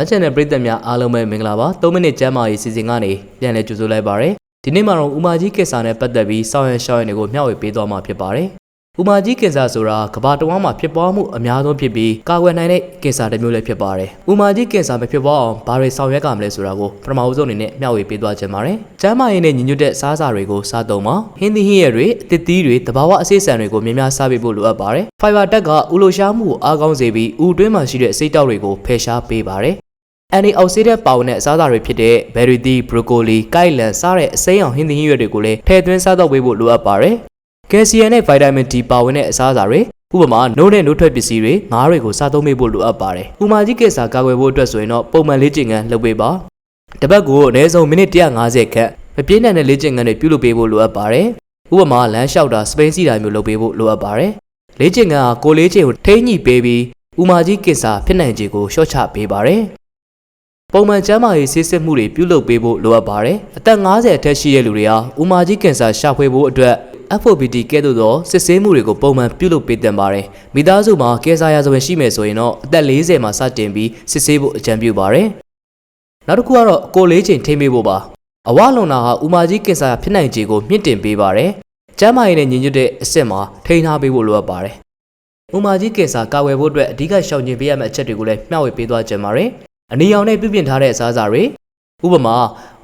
ဝမ်းချန်တဲ့ပရိသတ်များအားလုံးပဲမင်္ဂလာပါ3မိနစ်ကျမ်းမာရေးစီစဉ်ကနေပြန်လည်ကြိုဆိုလိုက်ပါရစေဒီနေ့မှာတော့ဥမာကြီးကင်ဆာနဲ့ပတ်သက်ပြီးစောင့်ရရှောက်ရည်တွေကိုမျှဝေပေးသွားမှာဖြစ်ပါတယ်ဥမာကြီးကင်ဆာဆိုတာကမ္ဘာတစ်ဝန်းမှာဖြစ်ပွားမှုအများဆုံးဖြစ်ပြီးကာကွယ်နိုင်တဲ့ကင်ဆာတစ်မျိုးလည်းဖြစ်ပါတယ်။ဥမာကြီးကင်ဆာမဖြစ်ပွားအောင်ဘာတွေဆောင်ရွက်ကမလဲဆိုတာကိုပထမဦးဆုံးအနေနဲ့မျှဝေပေးသွားခြင်းပါတယ်။ကျန်းမာရေးနဲ့ညီညွတ်တဲ့စားစာတွေကိုစားသုံးပါ။ဟင်းသီးဟင်းရွက်တွေအသစ်သီးတွေတဘာဝအစိစံတွေကိုများများစားပေးဖို့လိုအပ်ပါတယ်။ Fiber တက်ကဥလိုရှားမှုကိုအားကောင်းစေပြီးဥတွင်းမှာရှိတဲ့စိတ်တောက်တွေကိုဖယ်ရှားပေးပါတယ်။ အန်တီအောက်ဆီဒန့်ပါဝင်တဲ့အစားအစာတွေဖြစ်တဲ့ဘယ်ရီသီး၊ဘရိုကိုလီ၊ကိုက်လန်စတဲ့အစိမ်းအောင်ဟင်းသီးဟင်းရွက်တွေကိုလည်းထည့်သွင်းစားတော့ပေးဖို့လိုအပ်ပါတယ်။ကယ်လ်ဆီယမ်နဲ့ဗိုက်တာမင် D ပါဝင်တဲ့အစားအစာတွေဥပမာနို့နဲ့နို့ထွက်ပစ္စည်းတွေငါးတွေကိုစားသုံးပေးဖို့လိုအပ်ပါတယ်။ဥမာကြီးကင်ဆာကာကွယ်ဖို့အတွက်ဆိုရင်တော့ပုံမှန်လေ့ကျင့်ခန်းလုပ်ပေးပါ။တစ်ပတ်ကိုအနည်းဆုံးမိနစ်150ခန့်မပြင်းထန်တဲ့လေ့ကျင့်ခန်းတွေပြုလုပ်ပေးဖို့လိုအပ်ပါတယ်။ဥပမာလမ်းလျှောက်တာစပိန်စီတာမျိုးလုပ်ပေးဖို့လိုအပ်ပါတယ်။လေ့ကျင့်ခန်းကကိုယ်လေးချိန်ကိုထိန်းညှိပေးပြီးဥမာကြီးကင်ဆာဖြစ်နိုင်ခြေကိုလျှော့ချပေးပါတယ်။ ပုံမှန်ကျန်းမာရေးဆေးစစ်မှုတွေပြုလုပ်ပေးဖို့လိုအပ်ပါတယ်။အသက်50အထက်ရှိတဲ့လူတွေဟာဥမာကြီးကင်ဆာရှာဖွေဖို့အတွက် FOBT ကဲ့သို့သောစစ်ဆေးမှုတွေကိုပုံမှန်ပြုလုပ်ပေးသင့်ပါတယ်။မိသားစုမှာကင်ဆာရာဇဝင်ရှိမယ်ဆိုရင်တော့အသက်40မှာစတင်ပြီးစစ်ဆေးဖို့အကြံပြုပါတယ်။နောက်တစ်ခုကတော့ကိုယ်လေးချိန်ထိမ့်ပေးဖို့ပါ။အဝလွန်တာဟာဥမာကြီးကင်ဆာဖြစ်နိုင်ခြေကိုမြင့်တင်ပေးပါတယ်။ကျန်းမာရေးနဲ့ညီညွတ်တဲ့အဆင့်မှာထိန်းထားပေးဖို့လိုအပ်ပါတယ်။ဥမာကြီးကင်ဆာကာဝယ်ဖို့အတွက်အဓိကရှောင်ကျဉ်ပေးရမယ့်အချက်တွေကိုလည်းမျှဝေပေးသွားကြပါမယ်။ အနီရောင်နဲ့ပြုပြင်ထားတဲ့အစားအစာတွေဥပမာ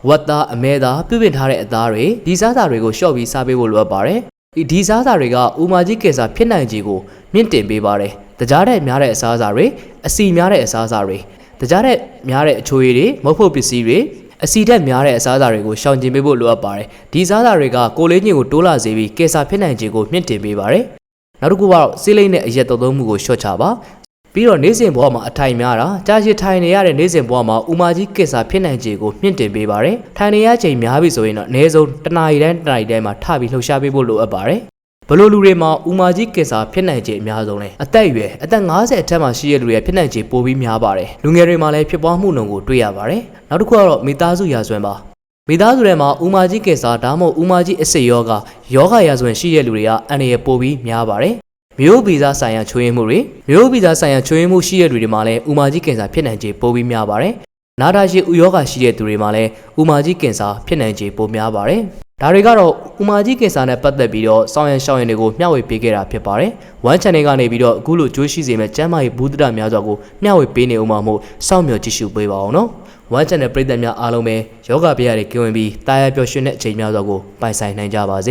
ဝက်သားအမဲသားပြုပြင်ထားတဲ့အသားတွေဒီစားစာတွေကိုရှော့ပြီးစားပေးဖို့လိုအပ်ပါတယ်။ဒီဒီစားစာတွေကဥမာကြီးကင်ဆာဖြစ်နိုင်ခြေကိုမြင့်တင်ပေးပါတယ်။တကြားတဲ့များတဲ့အစားအစာတွေအစီများတဲ့အစားအစာတွေတကြားတဲ့များတဲ့အချိုရည်တွေမဟုတ်ဖို့ပစ္စည်းတွေအစီဓာတ်များတဲ့အစားအစာတွေကိုရှောင်ကျဉ်ပေးဖို့လိုအပ်ပါတယ်။ဒီစားစာတွေကကိုယ်လေးညင်ကိုတိုးလာစေပြီးကင်ဆာဖြစ်နိုင်ခြေကိုမြင့်တင်ပေးပါတယ်။နောက်တစ်ခုကတော့ဆေးလိမ့်နဲ့အရက်တုံသုံးမှုကိုလျှော့ချပါ ပြီးတော့နေ့စဉ်ဘဝမှာအထိုင်များတာကြာရှည်ထိုင်နေရတဲ့နေ့စဉ်ဘဝမှာဥမာကြီးကင်ဆာဖြစ်နိုင်ခြေကိုမြင့်တင်ပေးပါတယ်ထိုင်နေရချိန်များပြီဆိုရင်တော့အနည်းဆုံးတစ်နာရီတိုင်းတစ်နာရီတိုင်းမှာထပြီးလှုပ်ရှားပေးဖို့လိုအပ်ပါတယ်ဘလို့လူတွေမှာဥမာကြီးကင်ဆာဖြစ်နိုင်ခြေအများဆုံးလဲအသက်အရွယ်အသက်50အထက်မှာရှိတဲ့လူတွေဖြစ်နိုင်ခြေပိုပြီးများပါတယ်လူငယ်တွေမှာလည်းဖြစ်ပွားမှုနှုန်းကိုတွေ့ရပါတယ်နောက်တစ်ခုကတော့မိသားစုရာဇဝင်ပါမိသားစုထဲမှာဥမာကြီးကင်ဆာဒါမှမဟုတ်ဥမာကြီးအစစ်ယောဂယောဂရာဇဝင်ရှိတဲ့လူတွေကအန္တရာယ်ပိုပြီးများပါတယ် မျိုးဗီဇဆိုင်ရာချိုးယွင်းမှုတွေမျိုးဗီဇဆိုင်ရာချိုးယွင်းမှုရှိတဲ့လူတွေမှာလည်းဥမာကြီးကင်ဆာဖြစ်နိုင်ခြေပိုပြီးများပါတယ်နာတာရှည်ဥယောဂရှိတဲ့သူတွေမှာလည်းဥမာကြီးကင်ဆာဖြစ်နိုင်ခြေပိုများပါတယ်ဒါတွေကတော့ဥမာကြီးကင်ဆာနဲ့ပတ်သက်ပြီးတော့စောင်းရန်ရှောင်းရန်တွေကိုမျှဝေပေးခဲ့တာဖြစ်ပါတယ်။ One Channel ကနေပြီးတော့အခုလိုကြိုးရှိစေမဲ့ကျမ်းမာရေးဘူးဒ္ဒများစွာကိုမျှဝေပေးနေဦးမှာမို့စောင့်မျှော်ကြည့်ရှုပေးပါအောင်နော်။ One Channel ပရိသတ်များအားလုံးပဲယောဂဗျာတွေကင်းဝင်ပြီးတာယာပျော်ရွှင်တဲ့အချိန်များစွာကိုပိုင်ဆိုင်နိုင်ကြပါစေ